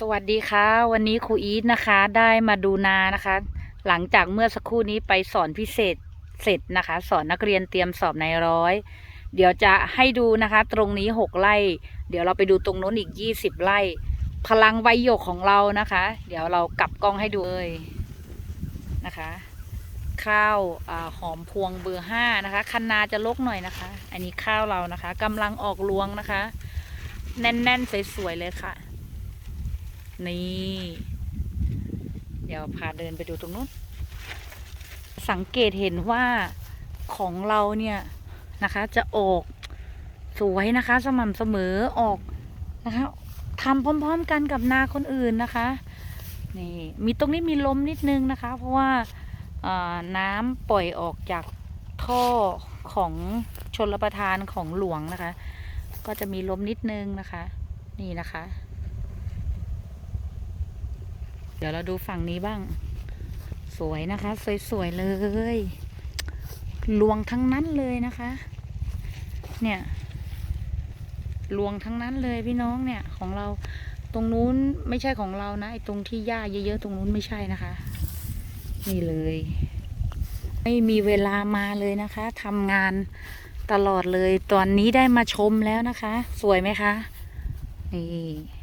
สวัสดีค่ะ วันนี้ครูอีทนะคะ ได้มาดูนานะคะ หลังจากเมื่อสักครู่นี้ไปสอนพิเศษเสร็จนะคะ สอนนักเรียนเตรียมสอบในร้อย เดี๋ยวจะให้ดูนะคะ ตรงนี้หกไร่ เดี๋ยวเราไปดูตรงโน้นอีกยี่สิบไร่ พลังใบหยกของเรานะคะ เดี๋ยวเรากลับกล้องให้ดูเลยนะคะ ข้าวอหอมพวงเบอร์ห้านะคะคันนาจะลกหน่อยนะคะ อันนี้ข้าวเรานะคะกำลังออกรวงนะคะ แน่นๆสวยๆเลยค่ะ นี่ เดี๋ยวพาเดินไปดูตรงนู้น สังเกตเห็นว่าของเราเนี่ยนะคะ จะออกสวยนะคะ สม่ำเสมอออกนะคะทำพร้อม ๆ กันกับนาคนอื่นนะคะนี่มีตรงนี้มีลมนิดนึงนะคะ เพราะว่าน้ำปล่อยออกจากท่อของชนรประทานของหลวงนะคะ ก็จะมีลมนิดนึงนะคะ นี่นะคะ ดี๋ยวเราดูฝั่งนี้บ้าง สวยนะคะ สวยๆเลยลวงทั้งนั้นเลยนะคะ เนี่ยลวงทั้งนั้นเลยพี่น้องเนี่ยของเราตรงนู้นไม่ใช่ของเรานะไอ้ตรงที่หญ้าเยอะๆตรงนู้นไม่ใช่นะคะ นี่เลย ไม่มีเวลามาเลยนะคะทำงานตลอดเลยตอนนี้ได้มาชมแล้วนะคะ สวยไหมคะนี่